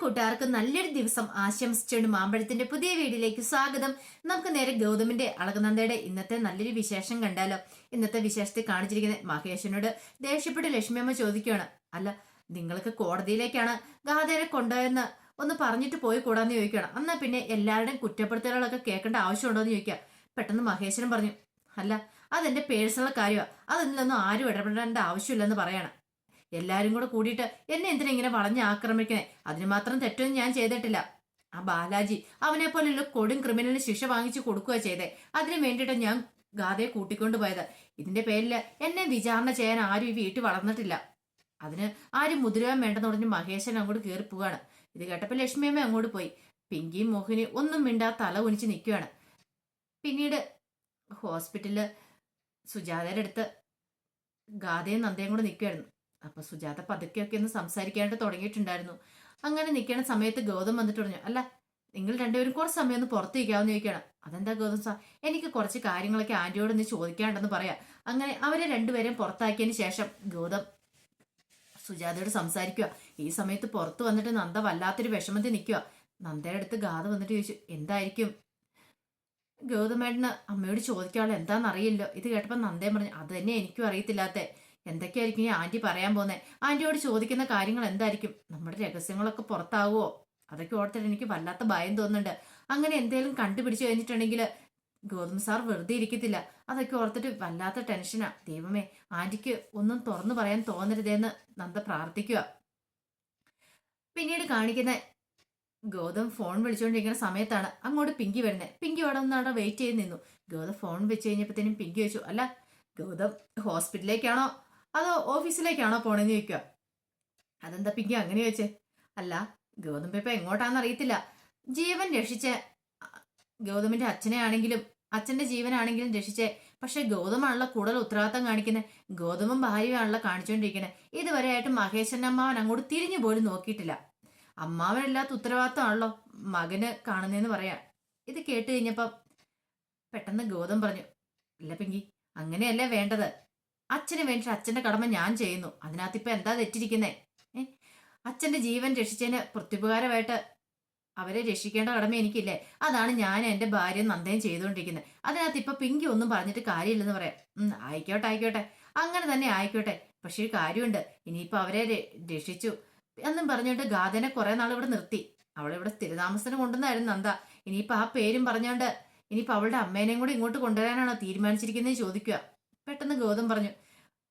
കൂട്ടുകാർക്കും നല്ലൊരു ദിവസം ആശംസിച്ചുകൊണ്ട് മാമ്പഴത്തിന്റെ പുതിയ വീഡിയോയിലേക്ക് സ്വാഗതം. നമുക്ക് നേരെ ഗൗതമിന്റെ അളകനന്ദയുടെ ഇന്നത്തെ നല്ലൊരു വിശേഷം കണ്ടാലോ? ഇന്നത്തെ വിശേഷത്തിൽ കാണിച്ചിരിക്കുന്ന മഹേഷനോട് ദേഷ്യപ്പെട്ട് ലക്ഷ്മിയമ്മ ചോദിക്കുകയാണ്. അല്ല നിങ്ങൾക്ക് കോടതിയിലേക്കാണ് ഗാഥയെ കൊണ്ടുപോയെന്ന് ഒന്ന് പറഞ്ഞിട്ട് പോയി കൂടാന്ന് ചോദിക്കണം എന്നാ പിന്നെ എല്ലാവരുടെയും കുറ്റപ്പെടുത്തലുകളൊക്കെ കേൾക്കേണ്ട ആവശ്യമുണ്ടോ എന്ന് പെട്ടെന്ന് മഹേശ്വരൻ പറഞ്ഞു അല്ല അതെന്റെ പേഴ്സണൽ കാര്യമാണ് അതിലൊന്നും ആരും ഇടപെടേണ്ട ആവശ്യമില്ലെന്ന് പറയാണ്. എല്ലാരും കൂടെ കൂടിയിട്ട് എന്നെ എന്തിനാ ഇങ്ങനെ വളഞ്ഞ് ആക്രമിക്കണേ? അതിന് മാത്രം തെറ്റൊന്നും ഞാൻ ചെയ്തിട്ടില്ല. ആ ബാലാജി അവനെ പോലെയുള്ള കൊടും ക്രിമിനലിന് ശിക്ഷ വാങ്ങിച്ചു കൊടുക്കുക ചെയ്തേ. അതിനു വേണ്ടിയിട്ട് ഞാൻ ഗാഥയെ കൂട്ടിക്കൊണ്ടുപോയത് ഇതിന്റെ പേരിൽ എന്നെ വിചാരണ ചെയ്യാൻ ആരും ഈ വീട്ടിൽ വളർന്നിട്ടില്ല. അതിന് ആരും മുതിരുവാൻ വേണ്ടെന്ന് പറഞ്ഞ് മഹേശൻ അങ്ങോട്ട് കയറി പോവാണ്. ഇത് കേട്ടപ്പോൾ ലക്ഷ്മിയമ്മ അങ്ങോട്ട് പോയി. പിങ്കിയും മോഹിനി ഒന്നും മിണ്ടാ തല കുനിച്ച് നിൽക്കുകയാണ് പിന്നീട് ഹോസ്പിറ്റലിൽ സുജാതയുടെ അടുത്ത് ഗാഥയും നന്ദയും കൂടെ നിൽക്കുമായിരുന്നു അപ്പൊ സുജാത പതുക്കെയൊക്കെ ഒന്ന് സംസാരിക്കാനായിട്ട് തുടങ്ങിയിട്ടുണ്ടായിരുന്നു. അങ്ങനെ നിൽക്കണ സമയത്ത് ഗൗതം വന്നിട്ട് പറഞ്ഞു അല്ല നിങ്ങൾ രണ്ടുപേരും കുറച്ച് സമയം ഒന്ന് പുറത്ത് നിൽക്കാമെന്ന് ചോദിക്കണം അതെന്താ ഗൗതം സാർ എനിക്ക് കുറച്ച് കാര്യങ്ങളൊക്കെ ആന്റിയോട് ഒന്ന് ചോദിക്കാണ്ടെന്ന് പറയാം. അങ്ങനെ അവരെ രണ്ടുപേരെയും പുറത്താക്കിയതിന് ശേഷം ഗൗതം സുജാതയോട് സംസാരിക്കുക. ഈ സമയത്ത് പുറത്ത് വന്നിട്ട് നന്ദ വല്ലാത്തൊരു വിഷമത്തിൽ നിൽക്കുക. നന്ദയുടെ അടുത്ത് ഗാഥ വന്നിട്ട് ചോദിച്ചു എന്തായിരിക്കും? ഗൗതമേട്ടന് അമ്മയോട് ചോദിക്കാനുള്ള എന്താണെന്ന് അറിയില്ലോ ഇത് കേട്ടപ്പോൾ നന്ദയും പറഞ്ഞു അത് തന്നെ എനിക്കും അറിയത്തില്ലാത്തേ എന്തൊക്കെയായിരിക്കും ഈ ആന്റി പറയാൻ പോകുന്നത് ആന്റിയോട് ചോദിക്കുന്ന കാര്യങ്ങൾ എന്തായിരിക്കും? നമ്മുടെ രഹസ്യങ്ങളൊക്കെ പുറത്താവുമോ അതൊക്കെ ഓർത്തിട്ട് എനിക്ക് വല്ലാത്ത ഭയം തോന്നുന്നുണ്ട്. അങ്ങനെ എന്തെങ്കിലും കണ്ടുപിടിച്ചു കഴിഞ്ഞിട്ടുണ്ടെങ്കിൽ ഗൗതം സാർ വെറുതെ ഇരിക്കത്തില്ല. അതൊക്കെ ഓർത്തിട്ട് വല്ലാത്ത ടെൻഷനാ. ദൈവമേ ആന്റിക്ക് ഒന്നും തുറന്നു പറയാൻ തോന്നരുതേന്ന് നന്ദ പ്രാർത്ഥിക്കുക പിന്നീട് കാണിക്കുന്ന ഗൗതം ഫോൺ വിളിച്ചുകൊണ്ടിരിക്കുന്ന സമയത്താണ് അങ്ങോട്ട് പിങ്കി വരുന്നത് പിങ്കി അവിടെ നിന്നവിടെ വെയിറ്റ് ചെയ്ത് നിന്നു. ഗൗതം ഫോൺ വെച്ച് കഴിഞ്ഞപ്പോഴത്തേനും പിങ്കി വെച്ചു. അല്ല ഗൗതം ഹോസ്പിറ്റലിലേക്കാണോ? അതോ ഓഫീസിലേക്കാണോ പോണെന്ന് ചോദിക്കുക അതെന്താ പിങ്കി അങ്ങനെ ചോദിച്ചേ. അല്ല ഗൗതം ഇപ്പൊ എങ്ങോട്ടാന്ന് അറിയത്തില്ല. ജീവൻ രക്ഷിച്ച ഗൗതമിന്റെ അച്ഛനെ ആണെങ്കിലും അച്ഛന്റെ ജീവനാണെങ്കിലും രക്ഷിച്ചേ. പക്ഷെ ഗൗതമാണല്ലോ കൂടുതൽ ഉത്തരവാദിത്തം കാണിക്കുന്നത് ഗൗതമും ഭാര്യയാണല്ലോ കാണിച്ചുകൊണ്ടിരിക്കുന്നത് ഇതുവരെയായിട്ട് മഹേശൻ അമ്മാവൻ അങ്ങോട്ട് തിരിഞ്ഞു പോലും നോക്കിയിട്ടില്ല. അമ്മാവനില്ലാത്ത ഉത്തരവാദിത്തമാണല്ലോ മകന് കാണുന്നതെന്ന് പറയാം ഇത് കേട്ട് കഴിഞ്ഞപ്പം പെട്ടെന്ന് ഗൗതം പറഞ്ഞു ഇല്ല പിങ്കി അങ്ങനെയല്ലേ വേണ്ടത്. അച്ഛന് വേണ്ടിയിട്ട് അച്ഛന്റെ കടമ ഞാൻ ചെയ്യുന്നു. അതിനകത്ത് എന്താ തെറ്റിരിക്കുന്നേ? ഏ? അച്ഛന്റെ ജീവൻ രക്ഷിച്ചതിന് പ്രത്യുപകാരമായിട്ട് അവരെ രക്ഷിക്കേണ്ട കടമ എനിക്കില്ലേ? അതാണ് ഞാൻ എന്റെ ഭാര്യ നന്ദയും ചെയ്തുകൊണ്ടിരിക്കുന്നത് അതിനകത്ത് ഇപ്പൊ പിങ്കി ഒന്നും പറഞ്ഞിട്ട് കാര്യമില്ലെന്ന് പറയാം. ആയിക്കോട്ടെ ആയിക്കോട്ടെ. അങ്ങനെ തന്നെ ആയിക്കോട്ടെ. പക്ഷേ ഒരു കാര്യമുണ്ട്. ഇനിയിപ്പോ അവരെ രക്ഷിച്ചു എന്നും പറഞ്ഞുകൊണ്ട് ഗാഥനെ കുറെ നാൾ ഇവിടെ നിർത്തി. അവളിവിടെ സ്ഥിരതാമസത്തിന് കൊണ്ടുവന്നായിരുന്നു നന്ദ. ഇനിയിപ്പോ ആ പേരും പറഞ്ഞുകൊണ്ട് ഇനിയിപ്പോ അവളുടെ അമ്മേനെയും കൂടി ഇങ്ങോട്ട് കൊണ്ടുവരാനാണോ തീരുമാനിച്ചിരിക്കുന്നത് ചോദിക്കുക പെട്ടെന്ന് ഗൗതം പറഞ്ഞു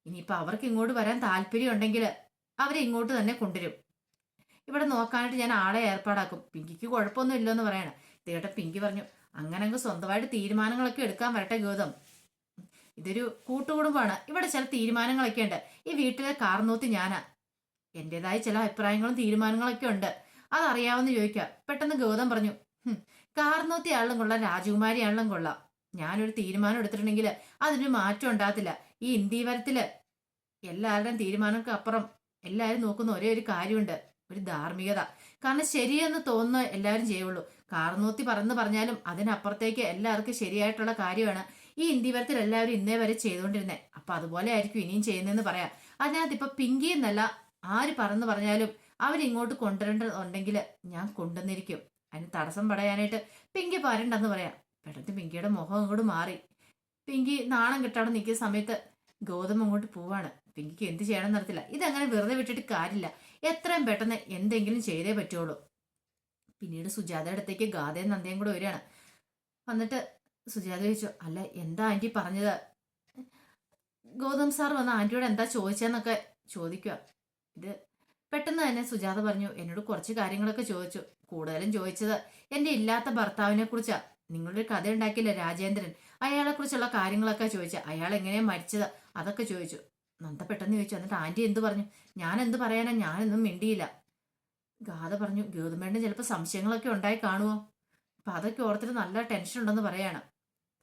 ഇനിയിപ്പോൾ അവർക്ക് ഇങ്ങോട്ട് വരാൻ താല്പര്യം ഉണ്ടെങ്കിൽ അവരെ ഇങ്ങോട്ട് തന്നെ കൊണ്ടുവരും. ഇവിടെ നോക്കാനായിട്ട് ഞാൻ ആളെ ഏർപ്പാടാക്കും. പിങ്കിക്ക് കുഴപ്പമൊന്നും ഇല്ലെന്ന് പറയണം. ഇതേട്ട പിങ്കി പറഞ്ഞു അങ്ങനെ അങ്ങ് സ്വന്തമായിട്ട് തീരുമാനങ്ങളൊക്കെ എടുക്കാൻ വരട്ടെ ഗൗതം. ഇതൊരു കൂട്ടുകുടുംബമാണ്. ഇവിടെ ചില തീരുമാനങ്ങളൊക്കെ ഉണ്ട്. ഈ വീട്ടിലെ കാർന്നൂത്തി ഞാനാ. എന്റേതായ ചില അഭിപ്രായങ്ങളും തീരുമാനങ്ങളൊക്കെ ഉണ്ട്. അതറിയാവുന്ന ചോദിക്കുക പെട്ടെന്ന് ഗൗതം പറഞ്ഞു കാർ കാർന്നൂത്തി ആളിലും കൊള്ളാം രാജകുമാരി ആളിലും കൊള്ളാം. ഞാനൊരു തീരുമാനം എടുത്തിട്ടുണ്ടെങ്കിൽ അതിന് മാറ്റം ഉണ്ടാകത്തില്ല. ഈ ഇന്ത്യവരത്തിൽ എല്ലാവരുടെയും തീരുമാനങ്ങൾക്ക് അപ്പുറം എല്ലാവരും നോക്കുന്ന ഒരേ ഒരു കാര്യമുണ്ട്. ഒരു ധാർമ്മികത. കാരണം ശരിയെന്ന് തോന്നുന്ന എല്ലാവരും ചെയ്യുള്ളൂ. കാർന്നൂത്തി പറന്ന് പറഞ്ഞാലും അതിനപ്പുറത്തേക്ക് എല്ലാവർക്കും ശരിയായിട്ടുള്ള കാര്യമാണ് ഈ ഇന്ത്യവരത്തിൽ എല്ലാവരും ഇന്നേ വരെ ചെയ്തുകൊണ്ടിരുന്നത് അപ്പൊ അതുപോലെ ആയിരിക്കും ഇനിയും ചെയ്യുന്നതെന്ന് പറയാം. അതിനകത്ത് ഇപ്പൊ പിങ്കി എന്നല്ല ആര് പറന്ന് പറഞ്ഞാലും അവരിങ്ങോട്ട് കൊണ്ടുവരേണ്ടതുണ്ടെങ്കിൽ ഞാൻ കൊണ്ടുവന്നിരിക്കും. അതിന് തടസ്സം പടയാനായിട്ട് പിങ്കി പാരണ്ടെന്ന് പറയാം. പെട്ടെന്ന് പിങ്കിയുടെ മുഖം അങ്ങോട്ട് മാറി. പിങ്കി നാണം കിട്ടാണ്ട് നിൽക്കുന്ന സമയത്ത് ഗൗതം അങ്ങോട്ട് പോവാണ്. പിങ്കിക്ക് എന്ത് ചെയ്യണം നടത്തില്ല ഇതങ്ങനെ വെറുതെ വിട്ടിട്ട് കാര്യമില്ല. എത്രയും പെട്ടെന്ന് എന്തെങ്കിലും ചെയ്തേ പറ്റുള്ളൂ. പിന്നീട് സുജാതയുടെ അടുത്തേക്ക് ഗാഥയും നന്ദയും കൂടെ വരികയാണ്. വന്നിട്ട് സുജാത ചോദിച്ചു അല്ല എന്താ ആന്റി പറഞ്ഞത്? ഗൗതം സാർ വന്ന ആന്റിയോട് എന്താ ചോദിച്ചെന്നൊക്കെ ചോദിക്കുക ഇത് പെട്ടെന്ന് തന്നെ സുജാത പറഞ്ഞു എന്നോട് കുറച്ച് കാര്യങ്ങളൊക്കെ ചോദിച്ചു. കൂടുതലും ചോദിച്ചത് എന്റെ ഇല്ലാത്ത ഭർത്താവിനെ കുറിച്ചാ നിങ്ങളൊരു കഥ ഉണ്ടാക്കിയില്ല രാജേന്ദ്രൻ? അയാളെ കുറിച്ചുള്ള കാര്യങ്ങളൊക്കെ ചോദിച്ചു അയാൾ എങ്ങനെയാ മരിച്ചത്? അതൊക്കെ ചോദിച്ചു. നന്ദ പെട്ടെന്ന് ചോദിച്ചു. എന്നിട്ട് ആന്റി എന്ത് പറഞ്ഞു? ഞാൻ എന്ത് പറയാനാ? ഞാനൊന്നും മിണ്ടിയില്ല. ഗാഥ പറഞ്ഞു ഗൗതമേട്ടന് ചിലപ്പോൾ സംശയങ്ങളൊക്കെ ഉണ്ടായി കാണുമോ അപ്പൊ അതൊക്കെ ഓർത്തിട്ട് നല്ല ടെൻഷൻ ഉണ്ടെന്ന് പറയാണ്.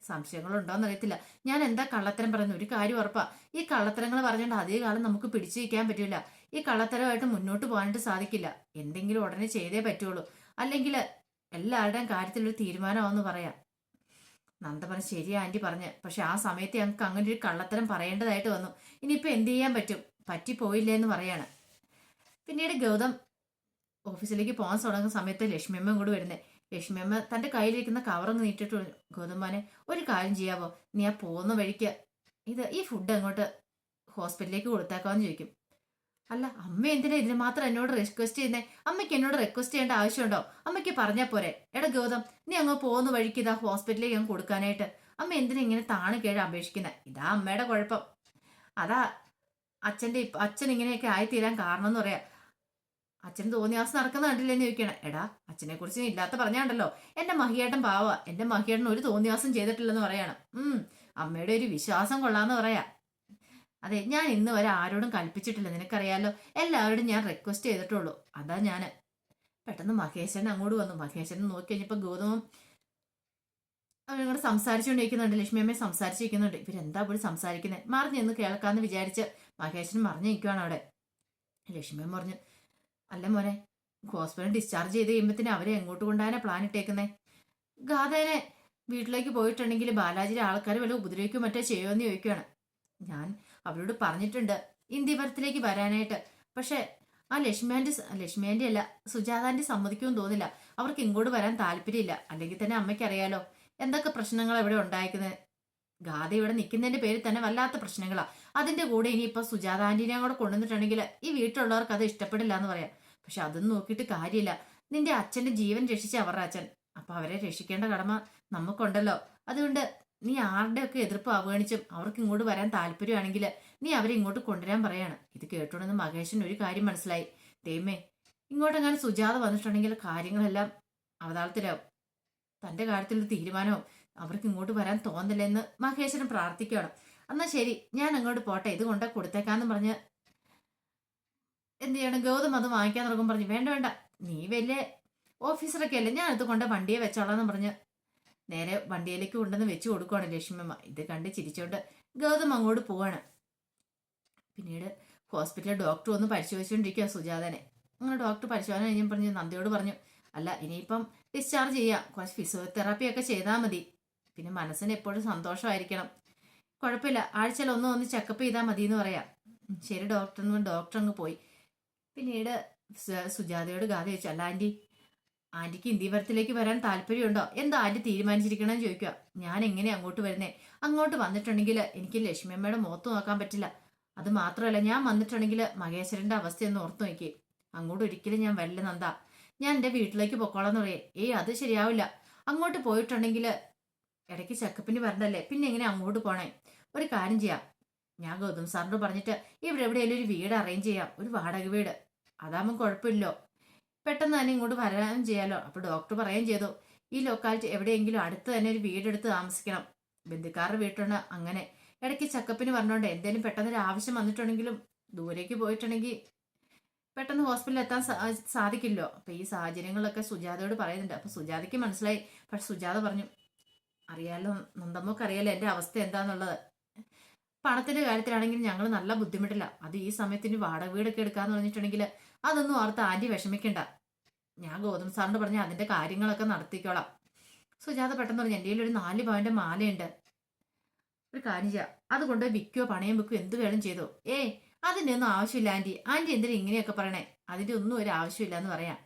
സംശയങ്ങളുണ്ടോന്ന് അറിയത്തില്ല ഞാൻ എന്താ കള്ളത്തരം പറയുന്നത് ഒരു കാര്യം ഉറപ്പാ. ഈ കള്ളത്തരങ്ങൾ പറഞ്ഞുകൊണ്ട് അതേ കാലം നമുക്ക് പിടിച്ചു വയ്ക്കാൻ പറ്റില്ല ഈ കള്ളത്തരമായിട്ട് മുന്നോട്ട് പോകാനായിട്ട് സാധിക്കില്ല. എന്തെങ്കിലും ഉടനെ ചെയ്തേ പറ്റുള്ളൂ. അല്ലെങ്കിൽ എല്ലാവരുടെയും കാര്യത്തിൽ ഒരു തീരുമാനമാവെന്ന് പറയാം. നന്ദ പറഞ്ഞു ശരി ആന്റി പറഞ്ഞ്. പക്ഷെ ആ സമയത്ത് ഞങ്ങൾക്ക് അങ്ങനെ ഒരു കള്ളത്തരം പറയേണ്ടതായിട്ട് വന്നു. ഇനിയിപ്പോൾ എന്ത് ചെയ്യാൻ പറ്റും? പറ്റിപ്പോയില്ലേ എന്ന് പറയാണ്. പിന്നീട് ഗൗതം ഓഫീസിലേക്ക് പോകാൻ തുടങ്ങുന്ന സമയത്ത് ലക്ഷ്മിയമ്മ കൂടെ വരുന്നത് ലക്ഷ്മിയമ്മ തന്റെ കയ്യിലിരിക്കുന്ന കവറങ്ങ് നീട്ടിട്ട് ഗൗതമാനെ ഒരു കാര്യം ചെയ്യാവോ? നീ ആ പോകുന്ന വഴിക്ക് ഇത് ഈ ഫുഡ് അങ്ങോട്ട് ഹോസ്പിറ്റലിലേക്ക് കൊടുത്തേക്കാമെന്ന് ചോദിക്കും. അല്ല അമ്മ എന്തിനാ ഇതിന് മാത്രം എന്നോട് റിക്വസ്റ്റ് ചെയ്യുന്നേ? അമ്മയ്ക്ക് എന്നോട് റിക്വസ്റ്റ് ചെയ്യേണ്ട ആവശ്യമുണ്ടോ? അമ്മയ്ക്ക് പറഞ്ഞാ പോരെ. എടാ ഗൗതം നീ അങ്ങ് പോകുന്ന വഴിക്ക് ഇതാ ഹോസ്പിറ്റലിലേക്ക് ഞാൻ കൊടുക്കാനായിട്ട്. അമ്മ എന്തിനാ ഇങ്ങനെ താണു കേഴ് അപേക്ഷിക്കുന്നത് ഇതാ അമ്മയുടെ കുഴപ്പം. അതാ അച്ഛന്റെ ഇപ്പം അച്ഛൻ ഇങ്ങനെയൊക്കെ ആയിത്തീരാൻ കാരണം എന്ന് പറയാ. അച്ഛന് തോന്നിയാസം നടക്കുന്ന കണ്ടില്ലെന്ന് ചോദിക്കണം. എടാ അച്ഛനെ കുറിച്ച് ഇല്ലാത്ത പറഞ്ഞാണ്ടല്ലോ. എന്റെ മഹിയേട്ടൻ പാവ. എന്റെ മഹിയേട്ടൻ ഒരു തോന്നിയാസം ചെയ്തിട്ടില്ലെന്ന് പറയണം. ഉം അമ്മയുടെ ഒരു വിശ്വാസം കൊള്ളാന്ന് പറയാ. അതെ ഞാൻ ഇന്ന് വരെ ആരോടും കൽപ്പിച്ചിട്ടില്ല. നിനക്കറിയാലോ എല്ലാവരോടും ഞാൻ റിക്വസ്റ്റ് ചെയ്തിട്ടുള്ളൂ. അതാ ഞാൻ പെട്ടെന്ന് മഹേശൻ അങ്ങോട്ട് വന്നു. മഹേശൻ നോക്കി കഴിഞ്ഞപ്പോ ഗൗതമം അവനോട് സംസാരിച്ചുകൊണ്ടിരിക്കുന്നുണ്ട്. ലക്ഷ്മിയമ്മയെ സംസാരിച്ചിരിക്കുന്നുണ്ട്. ഇവരെന്താ പോലും സംസാരിക്കുന്നത് മറിഞ്ഞ് എന്ന് കേൾക്കാന്ന് വിചാരിച്ച് മഹേശൻ മറിഞ്ഞു നിൽക്കുവാണ് അവിടെ ലക്ഷ്മിയമ്മ പറഞ്ഞു അല്ല മോനെ ഹോസ്പിറ്റൽ ഡിസ്ചാർജ് ചെയ്ത് കഴിയുമ്പത്തിന് അവരെ എങ്ങോട്ട് കൊണ്ടാനാ പ്ലാൻ ഇട്ടേക്കുന്നേ? ഗാഥേനെ വീട്ടിലേക്ക് പോയിട്ടുണ്ടെങ്കിൽ ബാലാജിയുടെ ആൾക്കാർ വല്ല ഉപദ്രവിക്കും മറ്റോ ചെയ്യുമെന്ന് ചോദിക്കുകയാണ് ഞാൻ അവരോട് പറഞ്ഞിട്ടുണ്ട്. ഇന്ത്യപുരത്തിലേക്ക് വരാനായിട്ട്. പക്ഷെ ആ ലക്ഷ്മിയാന്റെ ലക്ഷ്മിയാന്റെ അല്ല സുജാതാന്റെ സമ്മതിക്കുമെന്ന് തോന്നില്ല. അവർക്ക് ഇങ്ങോട്ട് വരാൻ താല്പര്യമില്ല. അല്ലെങ്കിൽ തന്നെ അമ്മയ്ക്ക് അറിയാലോ എന്തൊക്കെ പ്രശ്നങ്ങൾ ഇവിടെ ഉണ്ടായിരിക്കുന്നത് ഗാഥ ഇവിടെ നിൽക്കുന്നതിന്റെ പേരിൽ തന്നെ വല്ലാത്ത പ്രശ്നങ്ങളാ. അതിന്റെ കൂടെ ഇനി സുജാത ആന്റീനെ കൂടെ കൊണ്ടുവന്നിട്ടുണ്ടെങ്കിൽ ഈ വീട്ടിലുള്ളവർക്ക് അത് ഇഷ്ടപ്പെടില്ല എന്ന് പറയാം. പക്ഷെ അതൊന്നും നോക്കിയിട്ട് കാര്യമില്ല. നിന്റെ അച്ഛന്റെ ജീവൻ രക്ഷിച്ച അവരുടെ അച്ഛൻ. അപ്പൊ അവരെ രക്ഷിക്കേണ്ട കടമ നമുക്കുണ്ടല്ലോ. അതുകൊണ്ട് നീ ആരുടെയൊക്കെ എതിർപ്പ് അവഗണിച്ചും അവർക്ക് ഇങ്ങോട്ട് വരാൻ താല്പര്യമാണെങ്കിൽ നീ അവരെ ഇങ്ങോട്ട് കൊണ്ടുവരാൻ പറയാണ്. ഇത് കേട്ടോണെന്ന് മഹേഷിന് ഒരു കാര്യം മനസ്സിലായി. ദൈവമേ ഇങ്ങോട്ടെങ്ങാനും സുജാത വന്നിട്ടുണ്ടെങ്കിൽ കാര്യങ്ങളെല്ലാം അവതാളത്തിലാവും. തന്റെ കാര്യത്തിലൊരു തീരുമാനവും അവർക്ക് ഇങ്ങോട്ട് വരാൻ തോന്നില്ലെന്ന് മഹേശ്വരൻ പ്രാർത്ഥിക്കണം. എന്നാ ശരി ഞാൻ അങ്ങോട്ട് പോട്ടെ. ഇത് കൊണ്ട കൊടുത്തേക്കാന്ന് പറഞ്ഞ് എന്ത് ചെയ്യണം? ഗൗതം അത് വാങ്ങിക്കാൻ തുടങ്ങും പറഞ്ഞു വേണ്ട വേണ്ട. നീ വലിയ ഓഫീസറൊക്കെ അല്ലേ? ഞാൻ അത് കൊണ്ട് വണ്ടിയെ വെച്ചോളാന്ന് പറഞ്ഞ് നേരെ വണ്ടിയിലേക്ക് കൊണ്ടുവന്ന് വെച്ച് കൊടുക്കുവാണ് ലക്ഷ്മിയമ്മ. ഇത് കണ്ട് ചിരിച്ചോണ്ട് ഗൗതം അങ്ങോട്ട് പോവാണ്. പിന്നീട് ഹോസ്പിറ്റലിൽ ഡോക്ടർ ഒന്ന് പരിശോധിച്ചുകൊണ്ടിരിക്കുക സുജാതനെ. അങ്ങനെ ഡോക്ടർ പരിശോധന കഴിഞ്ഞ് പറഞ്ഞു നന്ദിയോട് പറഞ്ഞു അല്ല ഇനിയിപ്പം ഡിസ്ചാർജ് ചെയ്യാം. കുറച്ച് ഫിസിയോതെറാപ്പി ഒക്കെ ചെയ്താൽ മതി. പിന്നെ മനസ്സിന് എപ്പോഴും സന്തോഷമായിരിക്കണം. കുഴപ്പമില്ല. ആഴ്ചയിൽ ഒന്ന് ഒന്ന് ചെക്കപ്പ് ചെയ്താൽ മതി എന്ന് പറയാം ശരി ഡോക്ടർ എന്ന് ഡോക്ടർ അങ്ങ് പോയി. പിന്നീട് സുജാതയോട് ഗാഥ ചോദിച്ചു അല്ല ആന്റി ആന്റിക്ക് ഇന്ത്യവരത്തിലേക്ക് വരാൻ താല്പര്യമുണ്ടോ? എന്താ ആന്റി തീരുമാനിച്ചിരിക്കണമെന്ന് ചോദിക്കുക. ഞാൻ എങ്ങനെ അങ്ങോട്ട് വരുന്നേ? അങ്ങോട്ട് വന്നിട്ടുണ്ടെങ്കിൽ എനിക്ക് ലക്ഷ്മിയമ്മയുടെ മുഖത്ത് നോക്കാൻ പറ്റില്ല. അത് മാത്രമല്ല ഞാൻ വന്നിട്ടുണ്ടെങ്കിൽ മഹേശ്വരന്റെ അവസ്ഥയൊന്ന് ഓർത്തു നോക്കി. അങ്ങോട്ട് ഒരിക്കലും ഞാൻ വരില്ല നന്ദ. ഞാൻ എന്റെ വീട്ടിലേക്ക് പൊക്കോളാന്ന് പറയേ. ഏയ് അത് ശരിയാവില്ല. അങ്ങോട്ട് പോയിട്ടുണ്ടെങ്കിൽ ഇടയ്ക്ക് ചെക്കപ്പിന് വരണ്ടല്ലേ? പിന്നെ എങ്ങനെ അങ്ങോട്ട് പോണേ? ഒരു കാര്യം ചെയ്യാം. ഞാൻ ഗൗതം സാറിനോട് പറഞ്ഞിട്ട് ഇവിടെ എവിടെയെങ്കിലും ഒരു വീട് അറേഞ്ച് ചെയ്യാം. ഒരു വാടക വീട്. അതാകുമ്പോൾ കുഴപ്പമില്ലോ പെട്ടെന്ന് തന്നെ ഇങ്ങോട്ട് വരാനും ചെയ്യാലോ. അപ്പൊ ഡോക്ടർ പറയുകയും ചെയ്തു. ഈ ലൊക്കാലിറ്റി എവിടെയെങ്കിലും അടുത്ത് തന്നെ ഒരു വീടെടുത്ത് താമസിക്കണം. ബന്ധുക്കാരുടെ വീട്ടുണ്ട് അങ്ങനെ. ഇടയ്ക്ക് ചെക്കപ്പിന് പറഞ്ഞുകൊണ്ട് എന്തെങ്കിലും പെട്ടെന്ന് ഒരു ആവശ്യം വന്നിട്ടുണ്ടെങ്കിലും ദൂരേക്ക് പോയിട്ടുണ്ടെങ്കിൽ പെട്ടെന്ന് ഹോസ്പിറ്റലിൽ എത്താൻ സാധിക്കില്ലോ അപ്പൊ ഈ സാഹചര്യങ്ങളൊക്കെ സുജാതയോട് പറയുന്നുണ്ട്. അപ്പൊ സുജാതയ്ക്ക് മനസ്സിലായി. പക്ഷെ സുജാത പറഞ്ഞു അറിയാലോ നന്ദമ്മക്ക് അറിയാലോ എന്റെ അവസ്ഥ എന്താന്നുള്ളത്. പണത്തിന്റെ കാര്യത്തിലാണെങ്കിൽ ഞങ്ങൾ നല്ല ബുദ്ധിമുട്ടില്ല അത് ഈ സമയത്തിന് വാടക വീടൊക്കെ എടുക്കാന്ന് പറഞ്ഞിട്ടുണ്ടെങ്കിൽ അതൊന്നും ഓർത്ത് ആന്റി വിഷമിക്കണ്ട. ഞാൻ ഗൗതം സാറിനോട് പറഞ്ഞ അതിന്റെ കാര്യങ്ങളൊക്കെ നടത്തിക്കോളാം. സുജാത പെട്ടെന്ന് പറഞ്ഞു എന്റെ ഒരു നാല് പവന്റെ മാലയുണ്ട്. ഒരു കാര്യം ചെയ്യാം. അതുകൊണ്ട് വിൽക്കുകയോ പണയം വെക്കുകയോ എന്ത് വേണം ചെയ്തോ. ഏ അതിന്റെ ഒന്നും ആവശ്യമില്ല ആന്റി ആന്റി എന്തിനാ ഇങ്ങനെയൊക്കെ പറയണേ? അതിന്റെ ഒന്നും ഒരു ആവശ്യമില്ല എന്ന് പറയാം.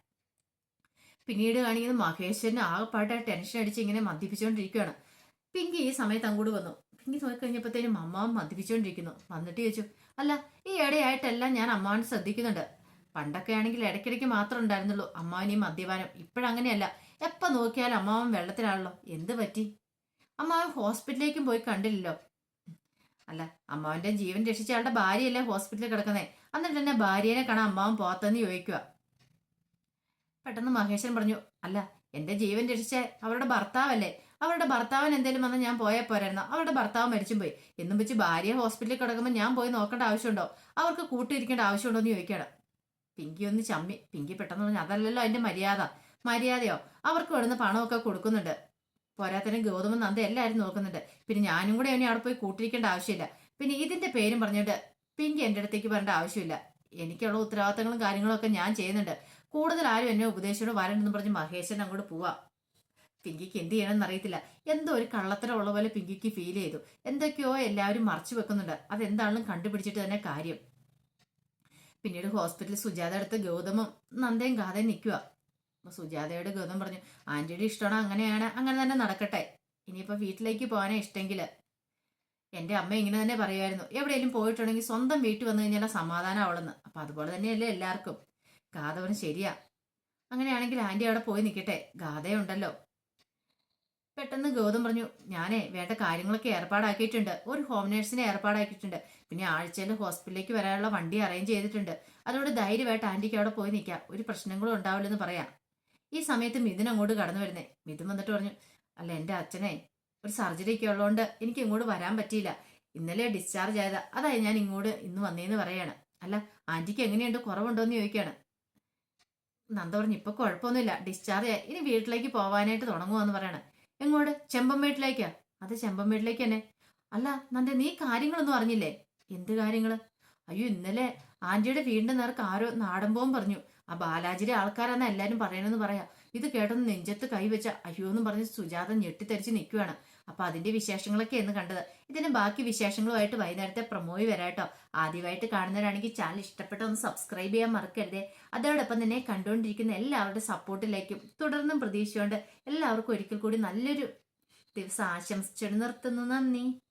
പിന്നീട് കാണിക്കുന്നത് മഹേശ്വരന് ആകെപ്പാട്ട് ടെൻഷൻ അടിച്ച് ഇങ്ങനെ മദ്യപിച്ചുകൊണ്ടിരിക്കുകയാണ് പിങ്കി ഈ സമയത്ത് അങ്ങോട്ട് വന്നു. പിങ്കി നോക്കിക്കഴിഞ്ഞപ്പോഴത്തേനും അമ്മാവൻ മദ്യപിച്ചുകൊണ്ടിരിക്കുന്നു. വന്നിട്ട് ചോദിച്ചു അല്ല ഈ ഇടയായിട്ടെല്ലാം ഞാൻ അമ്മാവൻ ശ്രദ്ധിക്കുന്നുണ്ട്. പണ്ടൊക്കെ ആണെങ്കിൽ ഇടയ്ക്കിടയ്ക്ക് മാത്രം ഉണ്ടായിരുന്നുള്ളൂ അമ്മാവനെയും മദ്യപാനം. ഇപ്പോഴങ്ങനെയല്ല. എപ്പോൾ നോക്കിയാലും അമ്മാവൻ വെള്ളത്തിലാണല്ലോ. എന്ത് പറ്റി? അമ്മാവൻ ഹോസ്പിറ്റലിലേക്കും പോയി കണ്ടില്ലല്ലോ. അല്ല അമ്മാവന്റെ ജീവൻ രക്ഷിച്ച ആളുടെ ഭാര്യയല്ലേ ഹോസ്പിറ്റലിൽ കിടക്കുന്നേ? എന്നിട്ട് തന്നെ ഭാര്യനെ കാണാൻ അമ്മാവൻ പോകത്തെന്ന് ചോദിക്കുക പെട്ടെന്ന് മഹേശൻ പറഞ്ഞു അല്ല എന്റെ ജീവൻ രക്ഷിച്ച അവരുടെ ഭർത്താവല്ലേ? അവരുടെ ഭർത്താവിന് എന്തെങ്കിലും വന്ന് ഞാൻ പോയാൽ പോരായിരുന്നു? അവരുടെ ഭർത്താവ് മരിച്ചും പോയി. എന്നും വെച്ച് ഭാര്യ ഹോസ്പിറ്റലിൽ കിടക്കുമ്പോൾ ഞാൻ പോയി നോക്കേണ്ട ആവശ്യമുണ്ടോ? അവർക്ക് കൂട്ടിയിരിക്കേണ്ട ആവശ്യമുണ്ടോ എന്ന് ചോദിക്കണം പിങ്കി ഒന്ന് ചമ്മി പിങ്കി പെട്ടെന്ന് പറഞ്ഞു അതല്ലല്ലോ അതിന്റെ മര്യാദ. മര്യാദയോ? അവർക്ക് ഇവിടുന്ന് പണമൊക്കെ കൊടുക്കുന്നുണ്ട്. പോരാത്തതിന് ഗൗതമൻ നന്ദ എല്ലാവരും നോക്കുന്നുണ്ട്. പിന്നെ ഞാനും കൂടെ അവനെ അവിടെ പോയി കൂട്ടിരിക്കേണ്ട ആവശ്യമില്ല. പിന്നെ ഇതിന്റെ പേരും പറഞ്ഞിട്ട് പിങ്കി എന്റെ അടുത്തേക്ക് വരേണ്ട ആവശ്യമില്ല. എനിക്കുള്ള ഉത്തരവാദിത്തങ്ങളും കാര്യങ്ങളും ഒക്കെ ഞാൻ ചെയ്യുന്നുണ്ട്. കൂടുതൽ ആരും എന്നെ ഉപദേശിച്ചോട് വരണ്ടെന്ന് പറഞ്ഞ് മഹേശൻ അങ്ങോട്ട് പോവാ. പിങ്കിക്ക് എന്ത് ചെയ്യണമെന്ന് അറിയത്തില്ല. എന്തോ ഒരു കള്ളത്തരമുള്ള പോലെ പിങ്കിക്ക് ഫീൽ ചെയ്തു. എന്തൊക്കെയോ എല്ലാവരും മറച്ചു വെക്കുന്നുണ്ട്. അതെന്താണെന്നും കണ്ടുപിടിച്ചിട്ട് തന്നെ കാര്യം. പിന്നീട് ഹോസ്പിറ്റലിൽ സുജാത അടുത്ത് ഗൗതമും നന്ദയും കാതെ നിൽക്കുക അപ്പൊ സുജാതയോട് ഗൗതം പറഞ്ഞു ആന്റിയുടെ ഇഷ്ടമാണോ അങ്ങനെയാണ് അങ്ങനെ തന്നെ നടക്കട്ടെ. ഇനിയിപ്പോ വീട്ടിലേക്ക് പോകാനേ ഇഷ്ടമെങ്കിൽ എന്റെ അമ്മ ഇങ്ങനെ തന്നെ പറയുമായിരുന്നു എവിടെയെങ്കിലും പോയിട്ടുണ്ടെങ്കിൽ സ്വന്തം വീട്ടിൽ വന്നു കഴിഞ്ഞാൽ സമാധാനം അവളെന്ന്. അപ്പൊ അതുപോലെ തന്നെയല്ലേ എല്ലാവർക്കും. ഗാഥ ശരിയാ. അങ്ങനെയാണെങ്കിൽ ആന്റി അവിടെ പോയി നിൽക്കട്ടെ. ഗാഥയുണ്ടല്ലോ പെട്ടെന്ന് ഗൗതം പറഞ്ഞു ഞാനേ വേണ്ട കാര്യങ്ങളൊക്കെ ഏർപ്പാടാക്കിയിട്ടുണ്ട്. ഒരു ഹോം നേഴ്സിനെ ഏർപ്പാടാക്കിയിട്ടുണ്ട്. പിന്നെ ആഴ്ചയിൽ ഹോസ്പിറ്റലിലേക്ക് വരാനുള്ള വണ്ടി അറേഞ്ച് ചെയ്തിട്ടുണ്ട്. അതുകൊണ്ട് ധൈര്യമായിട്ട് ആന്റിക്ക് അവിടെ പോയി നിൽക്കാം. ഒരു പ്രശ്നങ്ങളും ഉണ്ടാവില്ലെന്ന് പറയാം. ഈ സമയത്ത് മിഥുൻ അങ്ങോട്ട് കടന്നു വരുന്നേ. മിഥുൻ വന്നിട്ട് പറഞ്ഞു അല്ല എന്റെ അച്ഛനെ ഒരു സർജറി ഒക്കെ ഉള്ളതുകൊണ്ട് എനിക്ക് ഇങ്ങോട്ട് വരാൻ പറ്റിയില്ല. ഇന്നലെ ഡിസ്ചാർജ് ആയതാ. അതായി ഞാൻ ഇങ്ങോട്ട് ഇന്ന് വന്നേന്ന് പറയാണ്. അല്ല ആന്റിക്ക് എങ്ങനെയുണ്ട്? കുറവുണ്ടോ എന്ന് ചോദിക്കുകയാണ് നന്ദ പറഞ്ഞു ഇപ്പൊ കുഴപ്പമൊന്നുമില്ല. ഡിസ്ചാർജ് ആയി. ഇനി വീട്ടിലേക്ക് പോവാനായിട്ട് തുടങ്ങുവാന്ന് പറയണ. എങ്ങോട്ട്? ചെമ്പം വീട്ടിലേക്കാ. അത് ചെമ്പം വീട്ടിലേക്ക് തന്നെ. അല്ല നന്ദ നീ കാര്യങ്ങളൊന്നും അറിഞ്ഞില്ലേ? എന്ത് കാര്യങ്ങൾ? അയ്യോ ഇന്നലെ ആന്റിയുടെ വീടിന്റെ നേർക്ക് ആരോ നാടമ്പോവും പറഞ്ഞു. ആ ബാലാജിയുടെ ആൾക്കാരാന്ന് എല്ലാരും പറയണെന്ന് പറയാ. ഇത് കേട്ടെന്ന് നെഞ്ചത്ത് കൈവച്ച അയ്യോ എന്ന് പറഞ്ഞ് സുജാത ഞെട്ടിത്തെരിച്ച് നിൽക്കുവാണ് അപ്പൊ അതിന്റെ വിശേഷങ്ങളൊക്കെ എന്ന് കണ്ടത്. ഇതിന് ബാക്കി വിശേഷങ്ങളുമായിട്ട് വൈകുന്നേരത്തെ പ്രൊമോയി വരാട്ടോ ആദ്യമായിട്ട് കാണുന്നവരാണെങ്കിൽ ചാനൽ ഇഷ്ടപ്പെട്ട ഒന്ന് സബ്സ്ക്രൈബ് ചെയ്യാൻ മറക്കരുതേ. അതോടൊപ്പം തന്നെ കണ്ടുകൊണ്ടിരിക്കുന്ന എല്ലാവരുടെ സപ്പോർട്ടിലേക്കും തുടർന്നും പ്രതീക്ഷിച്ചുകൊണ്ട് എല്ലാവർക്കും ഒരിക്കൽ കൂടി നല്ലൊരു ദിവസം ആശംസിച്ചു നിർത്തുന്നു. നന്ദി.